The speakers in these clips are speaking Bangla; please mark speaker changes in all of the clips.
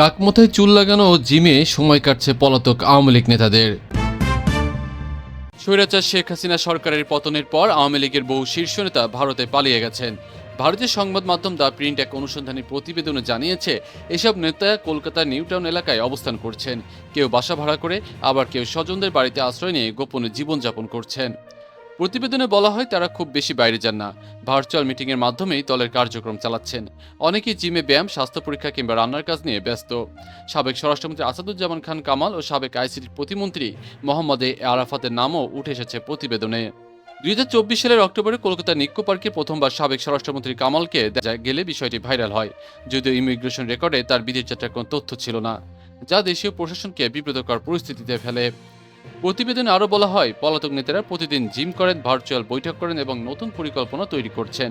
Speaker 1: টাকমাথায় চুল লাগানো ও জিমে সময় কাটছে পলাতক আওয়ামী লীগ নেতাদের। স্বৈরাচার শেখ হাসিনা সরকারের পতনের পর আওয়ামী লীগের বহু শীর্ষ নেতা ভারতে পালিয়ে গেছেন। ভারতীয় সংবাদ মাধ্যম দ্য প্রিন্ট এক অনুসন্ধানী প্রতিবেদনে জানিয়েছে, এসব নেতা কলকাতার নিউটাউন এলাকায় অবস্থান করছেন। কেউ বাসা ভাড়া করে, আবার কেউ স্বজনদের বাড়িতে আশ্রয় নিয়ে গোপনে জীবনযাপন করছেন। প্রতিবেদনে বলা হয়, তারা খুব বেশি বাইরে যান না। ভার্চুয়াল মিটিংয়ের মাধ্যমেই দলের কার্যক্রম চালাচ্ছেন। অনেকেই জিমে ব্যায়াম, স্বাস্থ্য পরীক্ষা কিংবা রান্নার কাজ নিয়ে ব্যস্ত। সাবেক স্বরাষ্ট্রমন্ত্রী আসাদুজ্জামান খান কামাল ও সাবেক আইসিটির প্রতিমন্ত্রী মোহাম্মদ এ আরাফাতের নামও উঠে এসেছে প্রতিবেদনে। দুই হাজার চব্বিশ সালের অক্টোবরে কলকাতার নিক্কো পার্কে প্রথমবার সাবেক স্বরাষ্ট্রমন্ত্রী কামালকে দেখা গেলে বিষয়টি ভাইরাল হয়। যদিও ইমিগ্রেশন রেকর্ডে তার বিদেশ যাত্রার কোনো তথ্য ছিল না, যা দেশীয় প্রশাসনকে বিব্রতকর পরিস্থিতিতে ফেলে। প্রতিবেদনে আরও বলা হয়, পলাতক নেতারা প্রতিদিন জিম করেন, ভার্চুয়াল বৈঠক করেন এবং নতুন পরিকল্পনা তৈরি করছেন।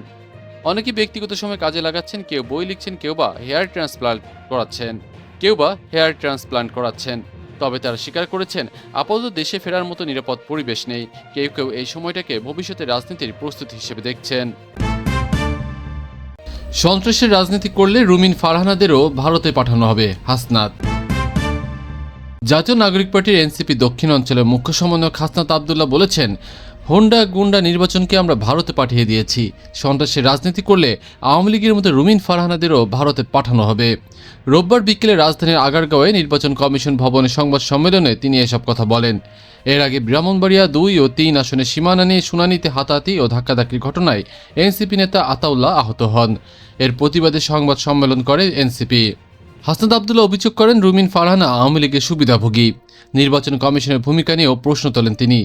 Speaker 1: অনেকে ব্যক্তিগত সময় কাজে লাগাচ্ছেন, কেউ বই লিখছেন, কেউ বা হেয়ার ট্রান্সপ্লান্ট করাচ্ছেন, কেউ বা হেয়ার ট্রান্সপ্লান্ট করাচ্ছেন। তবে তারা স্বীকার করেছেন, আপাতত দেশে ফেরার মতো নিরাপদ পরিবেশ নেই। কেউ কেউ এই সময়টাকে ভবিষ্যতে রাজনীতির প্রস্তুতি হিসেবে দেখছেন। সন্ত্রাসের রাজনীতি করলে রুমিন ফারহানাদেরও ভারতে পাঠানো হবে, হাসনাত। জাতীয় নাগরিক পার্টির এনসিপি দক্ষিণ অঞ্চলের মুখ্য সমন্বয়ক হাসনাত আবদুল্লাহ বলেছেন, হোন্ডা গুন্ডা নির্বাচনকে আমরা ভারতে পাঠিয়ে দিয়েছি। সন্ত্রাসের রাজনীতি করলে আওয়ামী লীগের মতো রুমিন ফারহানাদেরও ভারতে পাঠানো হবে। রোববার বিকেলে রাজধানীর আগারগাঁওয়ে নির্বাচন কমিশন ভবনে সংবাদ সম্মেলনে তিনি এসব কথা বলেন। এর আগে ব্রাহ্মণবাড়িয়া দুই ও তিন আসনে সীমানা নিয়ে শুনানিতে হাতাহাতি ও ধাক্কাধাক্কির ঘটনায় এনসিপি নেতা আতাউল্লাহ আহত হন। এর প্রতিবাদে সংবাদ সম্মেলন করে এনসিপি। হাসনাত আবদুল্লাহ অভিযোগ করেন, রুমিন ফারহানা আওয়ামী লীগের সুবিধাভোগী। নির্বাচন কমিশনের ভূমিকা নিয়েও প্রশ্ন তোলেন তিনি।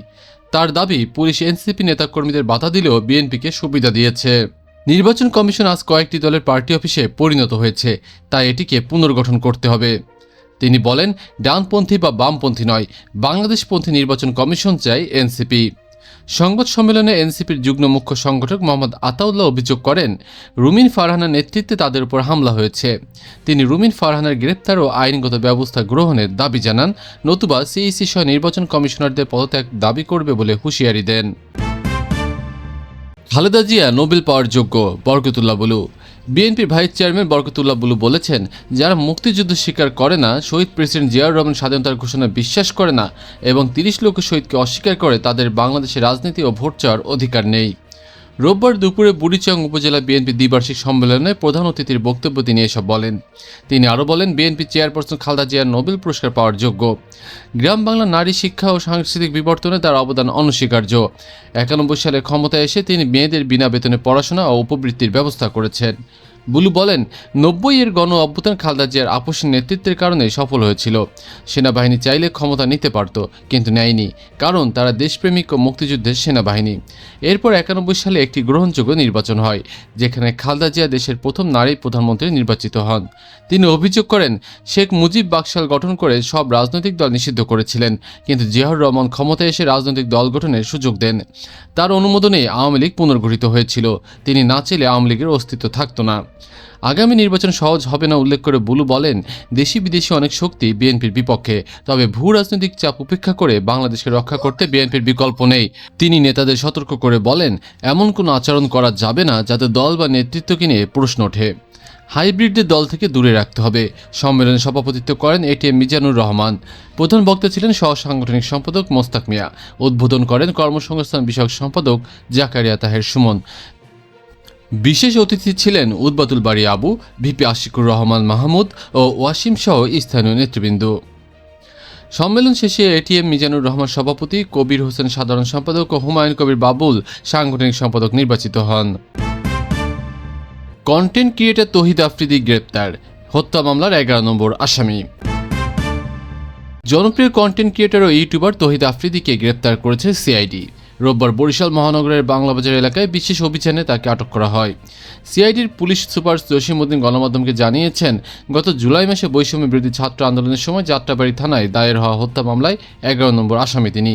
Speaker 1: তার দাবি, পুলিশ এনসিপি নেতাকর্মীদের বাধা দিলেও বিএনপিকে সুবিধা দিয়েছে। নির্বাচন কমিশন আজ কয়েকটি দলের পার্টি অফিসে পরিণত হয়েছে, তাই এটিকে পুনর্গঠন করতে হবে। তিনি বলেন, ডানপন্থী বা বামপন্থী নয়, বাংলাদেশপন্থী নির্বাচন কমিশন চাই এনসিপি। সংবাদ সম্মেলনে এনসিপির যুগ্ম মুখ্য সংগঠক মোহাম্মদ আতাউল্লাহ অভিযোগ করেন, রুমিন ফারহানার নেতৃত্বে তাদের উপর হামলা হয়েছে। তিনি রুমিন ফারহানার গ্রেপ্তার ও আইনগত ব্যবস্থা গ্রহণের দাবি জানান, নতুবা সিইসি সহ নির্বাচন কমিশনারদের পদত্যাগ দাবি করবে বলে হুঁশিয়ারি দেন। খালেদা জিয়া নোবেল পাওয়ার যোগ্য বরকতুল্লাহ বলু বিএনপির ভাইস চেয়ারম্যান বরকতুল্লাহ বুলু বলেছেন, যারা মুক্তিযুদ্ধ স্বীকার করে না, শহীদ প্রেসিডেন্ট জিয়াউর রহমান স্বাধীনতার ঘোষণা বিশ্বাস করে না এবং তিরিশ লক্ষ শহীদকে অস্বীকার করে, তাদের বাংলাদেশের রাজনীতি ও ভোট চাওয়ার অধিকার নেই। রোববার দুপুরে বুড়িচং উপজেলা বিএনপি দ্বিবার্ষিক সম্মেলনে প্রধান অতিথির বক্তব্য তিনি এসব বলেন। তিনি আরও বলেন, বিএনপি চেয়ারপারসন খালদা জিয়ার নোবেল পুরস্কার পাওয়ার যোগ্য। গ্রাম বাংলা নারী শিক্ষা ও সাংস্কৃতিক বিবর্তনে তার অবদান অনস্বীকার্য। একানব্বই সালে ক্ষমতায় এসে তিনি মেয়েদের বিনা বেতনে পড়াশোনা ও উপবৃত্তির ব্যবস্থা করেছেন। বুলু বলেন নব্বই এর গণ অভ্যুত্থান খালদা জিয়ার আপোষের নেতৃত্বের কারণে সফল হয়েছিল। সেনাবাহিনী চাইলে ক্ষমতা নিতে পারত, কিন্তু নেয়নি, কারণ তারা দেশপ্রেমিক ও মুক্তিযুদ্ধের সেনাবাহিনী। এরপর একানব্বই সালে একটি গ্রহণযোগ্য নির্বাচন হয়, যেখানে খালদা জিয়া দেশের প্রথম নারী প্রধানমন্ত্রী নির্বাচিত হন। তিনি অভিযোগ করেন, শেখ মুজিব বাকশাল গঠন করে সব রাজনৈতিক দল নিষিদ্ধ করেছিলেন, কিন্তু জিয়াউর রহমান ক্ষমতায় এসে রাজনৈতিক দল গঠনের সুযোগ দেন। তার অনুমোদনে আওয়ামী লীগ পুনর্গঠিত হয়েছিল, তিনি না চাইলে আওয়ামী লীগের অস্তিত্ব থাকত না। আগামী নির্বাচন সহজ হবে না উল্লেখ করে বুলু বলেন, দেশি বিদেশি অনেক শক্তি বিএনপির বিপক্ষে, তবে ভূ রাজনৈতিক চাপ উপেক্ষা করে বাংলাদেশকে রক্ষা করতে বিএনপির বিকল্প নেই। তিনি নেতাদের সতর্ক করে বলেন, এমন কোনো আচরণ করা যাবে না যাতে দল বা নেতৃত্বকে নিয়ে প্রশ্ন ওঠে। হাইব্রিডদের দল থেকে দূরে রাখতে হবে, সম্মেলনে সভাপতিত্ব করেন এটিএম মিজানুর রহমান। প্রধান বক্তা ছিলেন সহ সাংগঠনিক সম্পাদক মোস্তাক মিয়া। উদ্বোধন করেন কর্মসংস্থান বিষয়ক সম্পাদক জাকারিয়া তাহের সুমন। বিশেষ অতিথি ছিলেন উদ্বাতুল বাড়ি আবু, ভিপি আশিকুর রহমান মাহমুদ ও ওয়াসিম সহ স্থানীয় নেতৃবৃন্দ। সম্মেলন শেষে এটিএম মিজানুর রহমান সভাপতি, কবির হোসেন সাধারণ সম্পাদক ও হুমায়ুন কবির বাবুল সাংগঠনিক সম্পাদক নির্বাচিত হন। কন্টেন্ট ক্রিয়েটার তহিদ আফ্রিদি গ্রেপ্তার, হত্যা মামলার এগারো নম্বর আসামি। জনপ্রিয় কন্টেন্ট ক্রিয়েটার ও ইউটিউবার তহিদ আফ্রিদিকে গ্রেপ্তার করেছে সিআইডি। রোববার বরিশাল মহানগরের বাংলাবাজার এলাকায় বিশেষ অভিযানে তাকে আটক করা হয়। সিআইডির পুলিশ সুপার জসিমউদ্দিন গণমাধ্যমকে জানিয়েছেন, গত জুলাই মাসে বৈষম্য বিরোধী ছাত্র আন্দোলনের সময় যাত্রাবাড়ি থানায় দায়ের হওয়া হত্যা মামলায় এগারো নম্বর আসামি তিনি।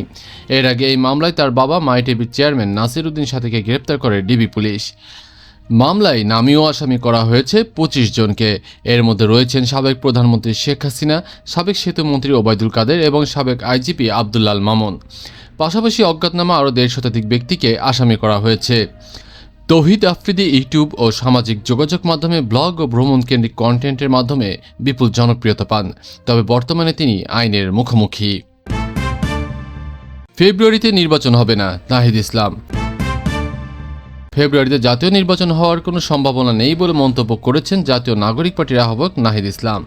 Speaker 1: এর আগে এই মামলায় তার বাবা মাইটিভির চেয়ারম্যান নাসির উদ্দিন সাথীকে গ্রেপ্তার করে ডিবি পুলিশ। মামলায় নামীয় আসামি করা হয়েছে পঁচিশ জনকে। এর মধ্যে রয়েছেন সাবেক প্রধানমন্ত্রী শেখ হাসিনা, সাবেক সেতুমন্ত্রী ওবায়দুল কাদের এবং সাবেক আইজিপি আবদুল্লাল মামুন। পাশাপাশি অজ্ঞাতনামা আরও দেড় শতাধিক ব্যক্তিকে আসামি করা হয়েছে। তৌহিদ আফ্রিদি, ইউটিউব ও সামাজিক যোগাযোগ মাধ্যমে ব্লগ ও ভ্রমণ কেন্দ্রিক কন্টেন্টের মাধ্যমে বিপুল জনপ্রিয়তা পান, তবে বর্তমানে তিনি আইনের মুখোমুখি। ফেব্রুয়ারিতে নির্বাচন হবে না নাহিদ ইসলাম। ফেব্রুয়ারিতে জাতীয় নির্বাচন হওয়ার কোনো সম্ভাবনা নেই বলে মন্তব্য করেছেন জাতীয় নাগরিক পার্টির আহ্বায়ক নাহিদ ইসলাম।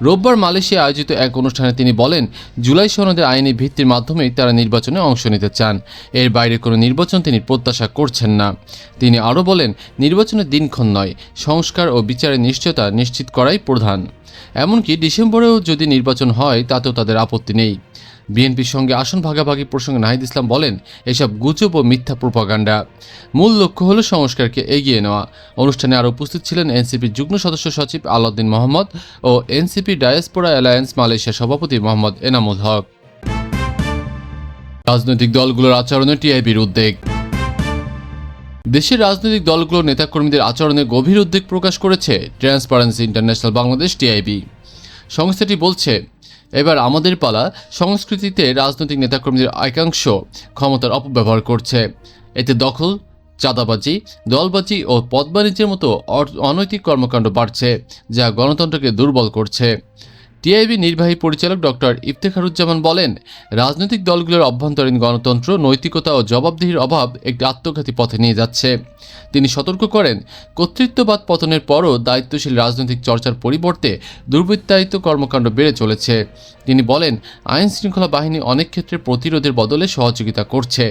Speaker 1: রোববার মালয়েশিয়া আয়োজিত এক অনুষ্ঠানে তিনি বলেন, জুলাই সনদের আইনি ভিত্তির মাধ্যমেই তারা নির্বাচনে অংশ নিতে চান। এর বাইরে কোনো নির্বাচন তিনি প্রত্যাশা করছেন না। তিনি আরও বলেন, নির্বাচনের দিনক্ষণ নয়, সংস্কার ও বিচারের নিশ্চয়তা নিশ্চিত করাই প্রধান। এমনকি ডিসেম্বরেও যদি নির্বাচন হয়, তাতেও তাদের আপত্তি নেই। বিএনপির সঙ্গে আসন ভাগাভাগি প্রসঙ্গে নাহিদ ইসলাম বলেন, এসব গুজব ও মিথ্যা প্রোপাগান্ডা। মূল লক্ষ্য হলো সংস্কারকে এগিয়ে নেওয়া। অনুষ্ঠানে আরও উপস্থিত ছিলেন এনসিপির যুগ্ম সদস্য সচিব আলাউদ্দিন মোহাম্মদ ও এনসিপি ডায়াসপোরা অ্যালায়েন্স মালয়েশিয়ার সভাপতি মোহাম্মদ এনামুল হক। রাজনৈতিক দলগুলোর আচরণে টিআইবির উদ্বেগ। দেশের রাজনৈতিক দলগুলোর নেতাকর্মীদের আচরণে গভীর উদ্বেগ প্রকাশ করেছে ট্রান্সপারেন্সি ইন্টারন্যাশনাল বাংলাদেশ টিআইবি সংস্থাটি বলছে, এবার আমাদের পালা সংস্কৃতিতে রাজনৈতিক নেতাকর্মীদের একাংশ ক্ষমতার অপব্যবহার করছে। এতে দখল, চাঁদাবাজি, দলবাজি ও পদ বাণিজ্যের মতো অনৈতিক কর্মকাণ্ড বাড়ছে, যা গণতন্ত্রকে দুর্বল করছে। টিআইবি নির্বাহী পরিচালক ডক্টর ইফতেখারুজ্জামান বলেন, রাজনৈতিক দলগুলোর অভ্যন্তরীণ গণতন্ত্র, নৈতিকতা ও জবাবদিহির অভাব একটি আত্মঘাতী পথে নিয়ে যাচ্ছে। তিনি সতর্ক করেন, কর্তৃত্ববাদ পতনের পরও দায়িত্বশীল রাজনৈতিক চর্চার পরিবর্তে দুর্বৃত্তায়িত কর্মকাণ্ড বেড়ে চলেছে। তিনি বলেন, আইন শৃঙ্খলা বাহিনী অনেক ক্ষেত্রে প্রতিরোধের বদলে সহযোগিতা করছে,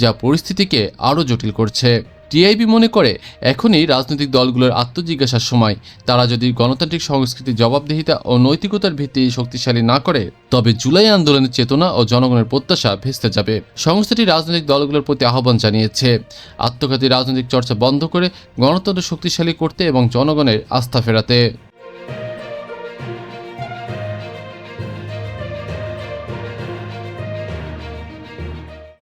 Speaker 1: যা পরিস্থিতিকে আরও জটিল করছে। টিআইবি মনে করে, এখনই রাজনৈতিক দলগুলোর আত্মজিজ্ঞাসার সময়। তারা যদি গণতান্ত্রিক সংস্কৃতি জবাবদিহিতা ও নৈতিকতার ভিত্তি শক্তিশালী না করে, তবে জুলাই আন্দোলনের চেতনা ও জনগণের প্রত্যাশা ভেস্তে যাবে। সংস্থাটি রাজনৈতিক দলগুলোর প্রতি আহ্বান জানিয়েছে। আত্মঘাতী রাজনৈতিক চর্চা বন্ধ করে গণতন্ত্র শক্তিশালী করতে এবং জনগণের আস্থা ফেরাতে।